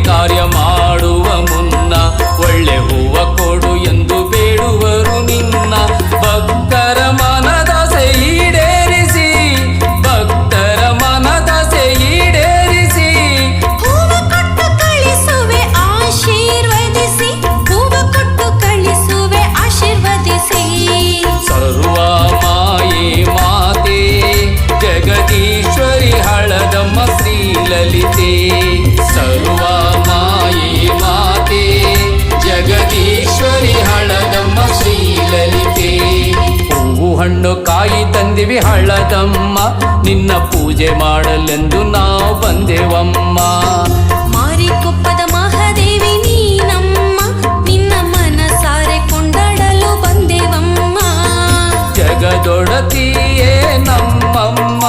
कार्य ಹಣ್ಣು ಕಾಯಿ ತಂದಿವಿ ಹಳ್ಳದಮ್ಮ ನಿನ್ನ ಪೂಜೆ ಮಾಡಲೆಂದು ನಾವು ಬಂದೆವಮ್ಮ ಮಾರಿಕೊಪ್ಪದ ಮಹಾದೇವಿ ನೀನಮ್ಮ ನಿನ್ನ ಮನಸಾರೆ ಕೊಂಡಾಡಲು ಬಂದೆವಮ್ಮ ಜಗದೊಡತಿಯೇ ನಮ್ಮಮ್ಮ